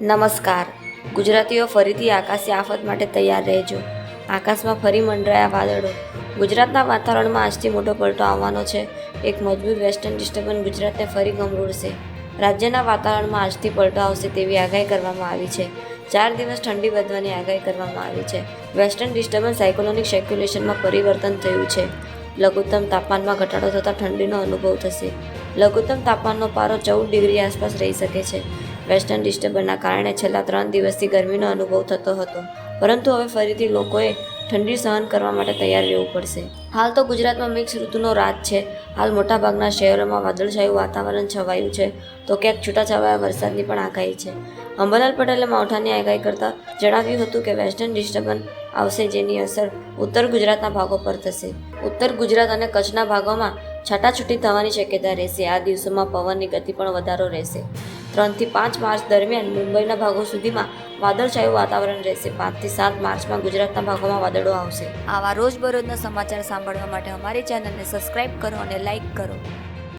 નમસ્કાર. ગુજરાતીઓ ફરીથી આકાશી આફત માટે તૈયાર રહેજો. આકાશમાં ફરી મંડરાયા વાદળો. ગુજરાતના વાતાવરણમાં આજથી મોટો પલટો આવવાનો છે. એક મજબૂત વેસ્ટર્ન ડિસ્ટર્બન્સ ગુજરાતને ફરી ગમરૂડશે રાજ્યના વાતાવરણમાં આજથી પલટો આવશે તેવી આગાહી કરવામાં આવી છે. ચાર દિવસ ઠંડી વધવાની આગાહી કરવામાં આવી છે. વેસ્ટર્ન ડિસ્ટર્બન્સ સાયકોલોનિક સર્ક્યુલેશનમાં પરિવર્તન થયું છે. લઘુત્તમ તાપમાનમાં ઘટાડો થતાં ઠંડીનો અનુભવ થશે. લઘુત્તમ તાપમાનનો પારો ચૌદ ડિગ્રી આસપાસ રહી શકે છે. વેસ્ટર્ન ડિસ્ટર્બન્સના કારણે છેલ્લા ત્રણ દિવસથી ગરમીનો અનુભવ થતો હતો. પરંતુ હવે ફરીથી લોકોએ ઠંડી સહન કરવા માટે તૈયાર રહેવું પડશે. હાલ તો ગુજરાતમાં મિક્સ ઋતુનો રાત છે. હાલ મોટાભાગના શહેરોમાં વાદળછાયું વાતાવરણ છવાયું છે. તો ક્યાંક છૂટાછવાયા વરસાદની પણ આગાહી છે. અંબાલાલ પટેલે માવઠાની આગાહી કરતાં જણાવ્યું હતું કે વેસ્ટર્ન ડિસ્ટર્બન્સ આવશે જેની અસર ઉત્તર ગુજરાતના ભાગો પર થશે. ઉત્તર ગુજરાત અને કચ્છના ભાગોમાં છાટાછૂટી થવાની શક્યતા રહેશે. આ દિવસોમાં પવનની ગતિ પણ વધારો રહેશે. ત્રણથી પાંચ માર્ચ દરમિયાન મુંબઈના ભાગો સુધીમાં વાદળછાયું વાતાવરણ રહેશે. પાંચથી સાત માર્ચમાં ગુજરાતના ભાગોમાં વાદળો આવશે. આવા રોજબરોજના સમાચાર સાંભળવા માટે અમારી ચેનલને સબસ્ક્રાઇબ કરો અને લાઇક કરો.